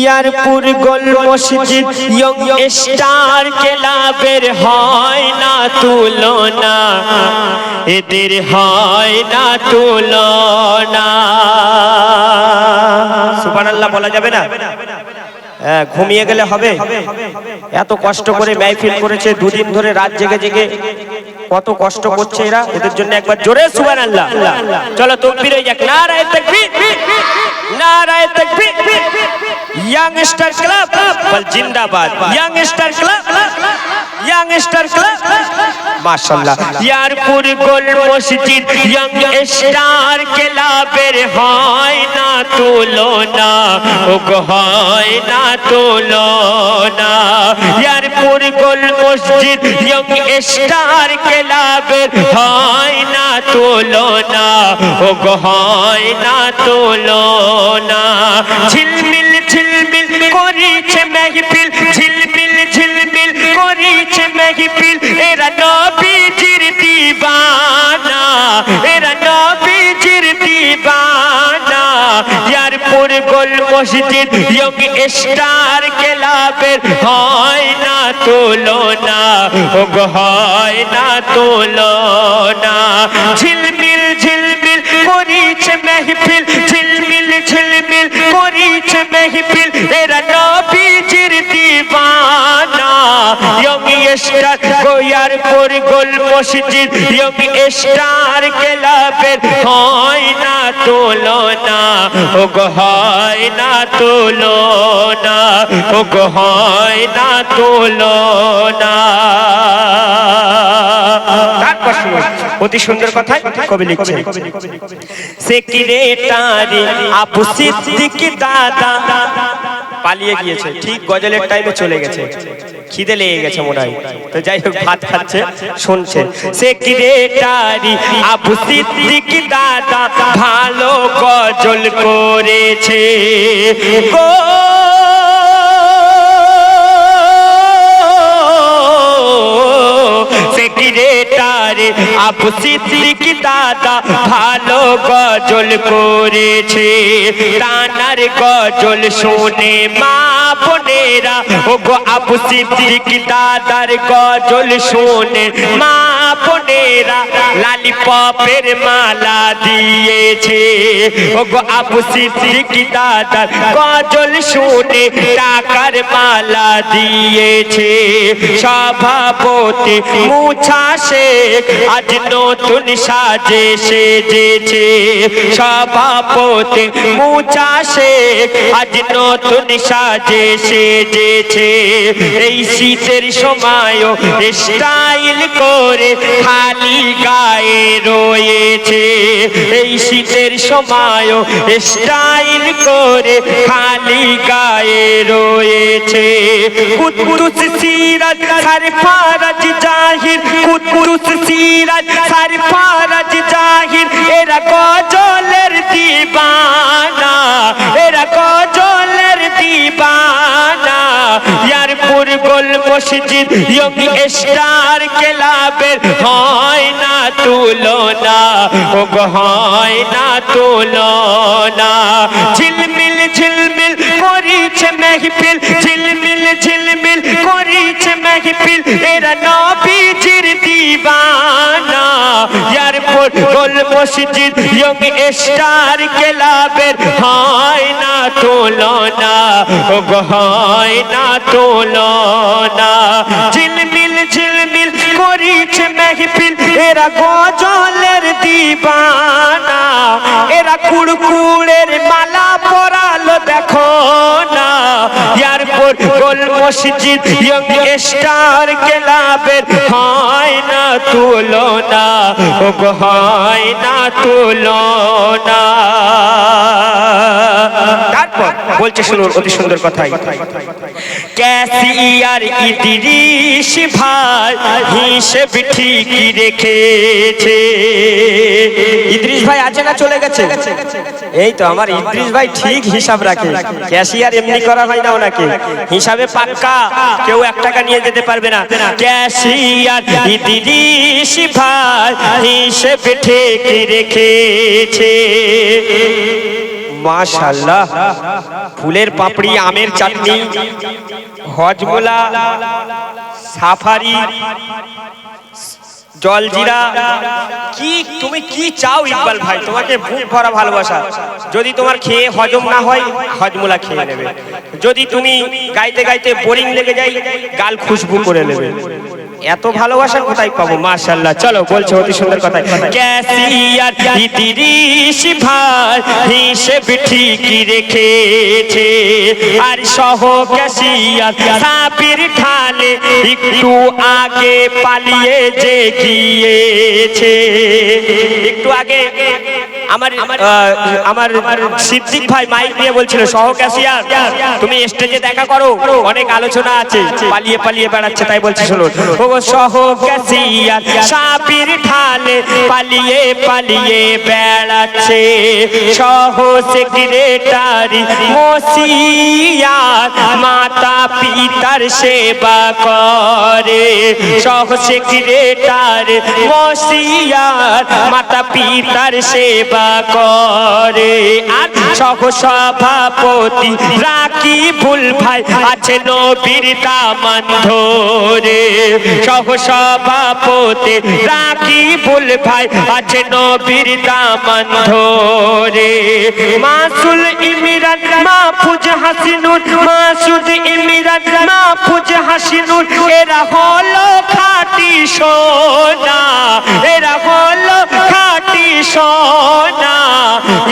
ইয়ারপুর গোল মসজিদ young star ক্লাবের হয় না তুলনা। এদের হয় না তুলনা। সুবহানাল্লাহ বলা যাবে না? হ্যাঁ, ঘুমিয়ে গেলে হবে। এত কষ্ট করে মাহফিল করেছে দুদিন ধরে রাত জেগে জেগে। কত কষ্ট করছে এরা এদের জন্য একবার জোরে সুবহানাল্লাহ। চলো তকবীর হয়ে যাক। নারায়ে তাকবীর। নারায়ে তাকবীর। ইয়াংস্টার ক্লাব বল জিন্দাবাদ। ইয়াংস্টার ক্লাব ইয়াংস্টার ক্লাব মাশাআল্লাহ। ইয়ারপুর গোল মসজিদ ইয়াংস্টার ক্লাবের হয় না তুলনা? ওগো হয় না তুলনা। ইয়ারপুর গোল মসজিদ ইয়াংস্টার ক্লাবের হয় না তুলনা? ওগো হয় না তুলনা। ঝিলমিল ঝিলমিল করিছে মেহফিল, ঝিলমিল ঝিলমিল করিছে মেহফিল। এরা নবীজির দিবানা, এরা নবীজির দিবানা। ইয়ারপুর গোল মসজিদ ইয়ং স্টার ক্লাবের হয় না তুলনা ও গো হয় না তুলনা। ঝিলমিল ঝিলমিল করিছে মেহফিল করিছে ইয়ং স্টার গোয়ারপুর গোল মসজিদ ইয়ং স্টার ক্লাবের হয় না তুলনা। ও গো হয় না তুলনা ও গো হয় না তুলনা। অতি সুন্দর কথায় কবি লিখছে সেক্রেটারি আবু সিদ্দিক দাদা? পালিয়ে গিয়েছে, ঠিক গজলের টাইমে চলে গেছে। খিদে লেগে গেছে মনে হয়। তো যাই হোক ভাত খাচ্ছে শুনছে। তারি আবু সিদ্দিক দাদা ভালো গজল করেছে। গো সেক্রেটারি আবু সিদ্দিক দাদা ভালো গজল করেছে। তানার গজল শুনে মা বোনেরা ও গো আবু সিদ্দিক দাদার গজল শুনে মা বোনেরা লালি পপের মালা দিয়েছে। ও গো আবু সিদ্দিক দাদার গজল শুনে টাকার মালা দিয়েছে। সভাপতি মুছা শেখ আজ নতুন সাজে সেজেছে সভাপতি মুছা শেখ। আজ নতুন সাজে সেজেছে এই শীতের সময়ও স্টাইল করে খালি গায়ে রয়েছে। এই শীতের সময়ও স্টাইল করে খালি গায়ে রয়েছে। কুতুস সিরাজ, সরফরাজ, জাহির কুতুস সিরাজ, সরফরাজ, জাহির, এরা গজলের দিবানা, এরা গজলের দিবানা। ইয়ারপুর গোল মসজিদ ইয়ং স্টার ক্লাবের হয় না তুলনা ও হয় না তুলনা। ঝিলমিল ঝিলমিল করিছে মেহফিল, ঝিলমিল ঝিলমিল করিছে মেহফিল, এরা নবীজির গোল মসজিদ ইয়ং স্টার ক্লাবের হয় না তুলনা হয় না তুলনা। ঝিলমিল ঝিলমিল করিছে মেহফিল, এরা গজলের দিবানা, এরা কুড়কুড়ের মালা পরালো দেখো না ইয়ারপর গোল মসজিদ ইয়ং স্টার ক্লাবের হয় না তুলনা ও গো হয় না তুলনা। তারপর বলছে শুনুন অতি সুন্দর কথাই। ক্যাসিয়ার ইদ্রিস ভাই হিসেব ঠিকই রেখেছে। ইদ্রিস ভাই আছে না চলে গেছে? এই তো আমার ইদ্রিস ভাই ঠিক হিসাব রাখে। ক্যাশিয়ার এমনি করা হয় না ওনাকে। হিসাবে পাক্কা কেউ এক টাকা নিয়ে যেতে পারবে না। ক্যাশিয়ার ইদ্রিস ভাই হিসেব ঠিকই রেখেছে। মাশাল্লাহ ফুলের পাপড়ি আমের চাটনি হজমোলা সাফারি জলজিরা কি, তুমি কি চাও ইকবাল ভাই? তোমাকে বুক ভরা ভালোবাসা। যদি তোমার খেয়ে হজম না হয়, হজমুলা খেয়ে নেবে। যদি তুমি গাইতে গাইতে বোরিং লেগে যাই গাল খুশবু করে নেবে। এত ভালোবাসা কোথায় পাবো? মাশাল্লাহ চলো, বলছো অতি সুন্দর কথা ক্যাসিয়ার ভাই হিসেব ঠিকই রেখেছে। আর সহ ক্যাসিয়ার সাবির ঢালে একটু আগে পালিয়ে যে গিয়েছে। একটু আগে আমার আমার সিদ্দিক ভাই মাইক নিয়ে বলছিল সহ তুমি স্টেজে দেখা করো অনেক আলোচনা আছে পালিয়ে পালিয়ে বেড়াচ্ছে তাই বলছি শুনুন। ও সহ ক্যাসিয়ার সাপির ঢালে পালিয়ে পালিয়ে বেড়াচ্ছে সহ সেক্রেটারি মসিয়ার মাতা পিতার সেবা করে। সহ সেক্রেটারি মসিয়ার মাতা পিতার সেবা করে। আর সহ সভাপতি রাকি ভুল ভাই আছে নবীর দামান ধরে। সহ সভাপতি রাকি ভুল ভাই আছে নবীর দামান ধরে। মাসুল ইমিরান মাহফুজ হাসিনুর, মাসুদ ইমিরান মাহফুজ হাসিনুর, এরা হলো খাটি সোনা, এরা হলো খাটি সোনা।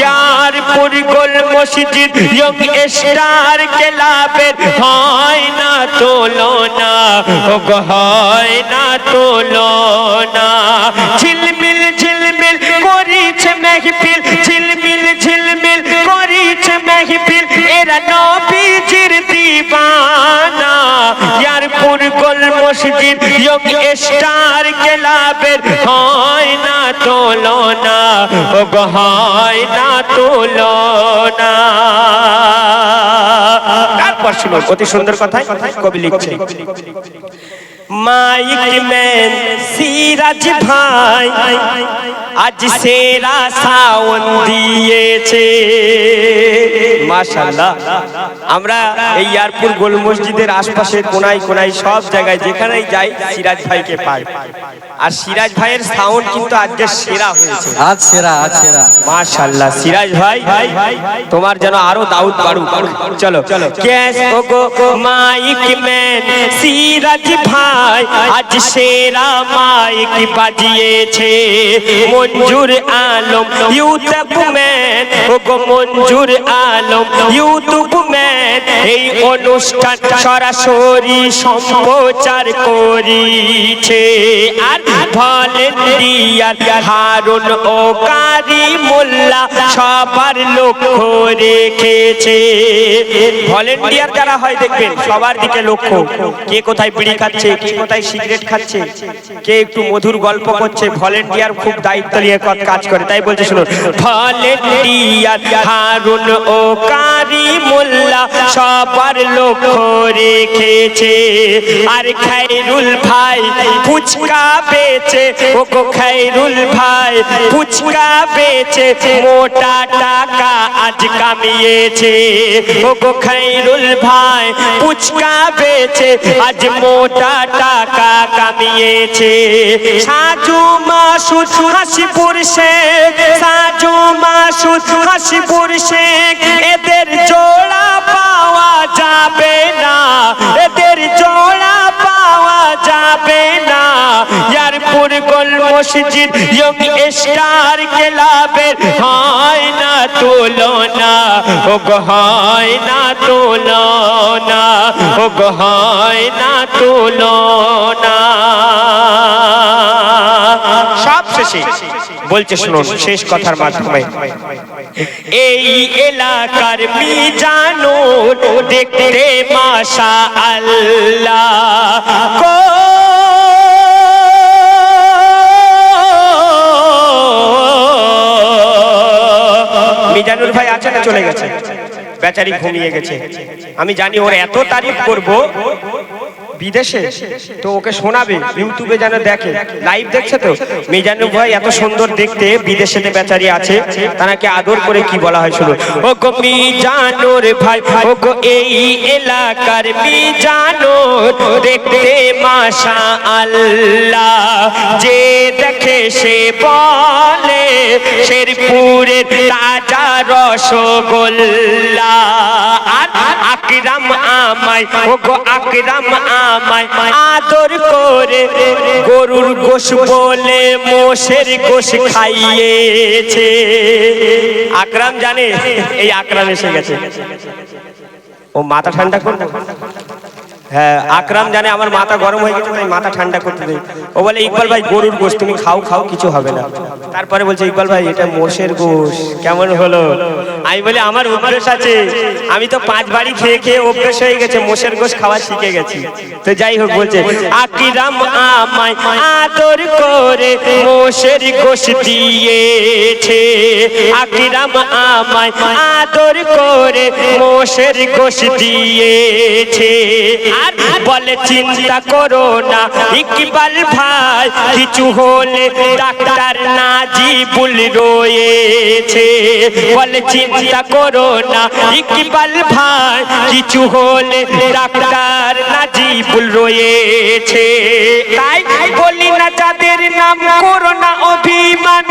ইয়ার পুরগোল মসজিদ, ইয়ং স্টার ক্লাবের হয় না তোলনা হয় না তোলনা। ঝিলমিল ঝিলমিল করিছে মেহফিল মসজিদ যোগ স্টার ক্লাবের হয় না তোলনা হয় না তোলনা। তারপর অতি সুন্দর কথা কবি লিখছে মাইক ম্যান সিরাজ ভাই আজ সেরা সাউন্ড দিয়েছে। মাশাল্লাহ আমরা এই ইয়ারপুর গোল মসজিদের আশপাশের কোনায় কোনায় সব জায়গায় যেখানেই যাই, সিরাজ ভাইকে পাই। আর সিরাজ ভাইয়ের সাউন্ড কিন্তু আজকে সেরা হয়েছে। আজ সেরা আজ সেরা। মাশাল্লাহ সিরাজ ভাই তোমার যেন আরও দাউদ বাড়ু চলো চলো। ক্যাশ ওগো মাইক ম্যান সিরাজ ভাই আজ সেরা মাইক বাজিয়েছে। মঞ্জুর আলম ইউটিউব ম্যান ওগো মঞ্জুর আলম ইউটিউব ম্যান এই অনুষ্ঠান সরাসরি সম্প্রচার করিছে। আর ভলেন্টিয়ার হারুন ও কারি মোল্লা সবার লক্ষ্য রেখেছে। ভলেন্টিয়ার যারা হয় দেখবেন, সবার দিকে লক্ষ্য। কে কোথায় বিড়ি খাচ্ছে, কে কোথায় সিগারেট খাচ্ছে, কে একটু মধুর গল্প করছে ভলেন্টিয়ার খুব দায়িত্ব নিয়ে কাজ করে। তাই বলছে, শুনুন ভলেন্টিয়ার হারুন ও কারি মোল্লা সবার লক্ষ্য রেখেছে। আর খাইরুল ভাই ফুচকা বেচে ও গো খাইরুল ভাই, ফুচকা বেচে, মোটা টাকা আজ কামিয়েছে। ও গো খাইরুল ভাই, ফুচকা বেচে, আজ মোটা টাকা কামিয়েছে। সাজু মাসুদ হাসিপুর শেখ, সাজু মাসুদ হাসিপুর শেখ, এদের জোড়া মসজিদ ইয়ং স্টার ক্লাবের হয় না তুলনা ও হয় না তুলনা ও হয় না তুলনা। সব শেষে বলছে শুনুন, শেষ কথার মাধ্যমে। এই এলাকার মিজানো দেখতে মাশা আল্লাহ মিজানুর ভাই আছে না চলে গেছে? বেচারি ঘুমিয়ে গেছে। আমি জানি ওর এত তারিফ করব বিদেশে? তো ওকে শোনাবে, ইউটিউবে যেন দেখে। লাইভ দেখছে তো? মিজানুর ভাই এত সুন্দর দেখতে, বিদেশেতে বেচারি আছে তাকে আদর করে কি বলা হয় শুনো ও গো মিজানুর ভাই ও গো এই এলাকার মিজানুর, দেখতে মাশা আল্লাহ যে দেখে সে বলে, শেরপুরের তাজা রসগোল্লা। আকরাম আমায় ও গো আকরাম আমায়। আদর করে গরুর গোশ বলে মোষের গোশ খাইয়েছে। আকরাম জানে, এই আকরাম এসে গেছে। ও মাথা ঠান্ডা করবে? হ্যাঁ আকরাম জানে আমার মাথা গরম হয়ে গেছে, তাই মাথা ঠান্ডা করতে দেয় ও বলে, ইকবাল ভাই, গরুর গোশ, তুমি খাও খাও, কিছু হবে না। তারপরে বলছে, ইকবাল ভাই, এটা মোষের গোশ। কেমন হলো? আমি বলি, আমার অভ্যেস আছে। আমি তো পাঁচ বাড়ি খেয়ে খেয়ে অভ্যেস হয়ে গেছে, মোষের গোশ খাওয়া শিখে গেছি। তো যাই হোক, বলছে, আকিরাম আমায় আদর করে মোষের গোশ দিয়েছে। আকিরাম আমায় আদর করে মোষের গোশ দিয়েছে। বলে চিন্তা করো না, ইকবাল ভাই কিছু হলে ডাক্তার নাজিবুল রয়েছে। বলে চিন্তা করো না, ইকবাল ভাই কিছু হলে ডাক্তার নাজিবুল রয়েছে। তাই বলি না নাম করো না অভিমান।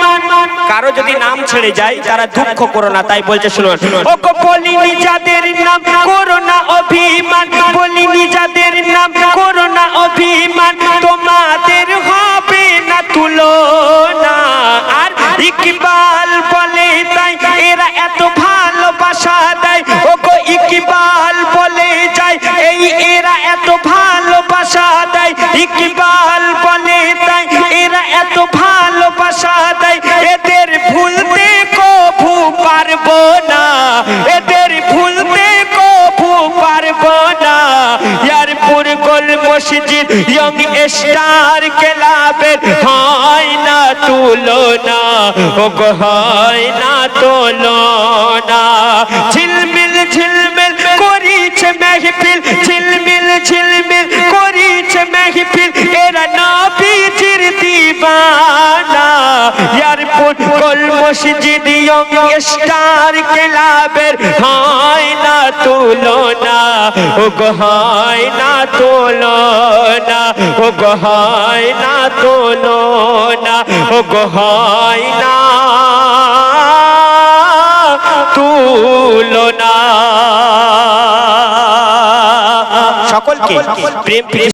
কারও যদি নাম ছেড়ে যায় তারা দুঃখ করো না তাই বলছে শুনুন বলিনি যাদের নাম করো না অভিমান বলিনি যাদের নাম করো না অভিমান তোমাদের হবে না তুলনা। আর ইকবাল বলে মসজিদ ইয়ং স্টার ক্লাবের হয় না তুলনা ও হয় না তুলনা। ঝিলমিল ঝিলমিল করিছে মেহফিল, ঝিলমিল ঝিলমিল দিবানা ইয়ারপুর মসজিদ স্টার ক্লাবের হয় না তুলনা ও হয় না তুলনা ও হয় না তুলনা ও হয় না তুলনা। সকলকে প্রেম।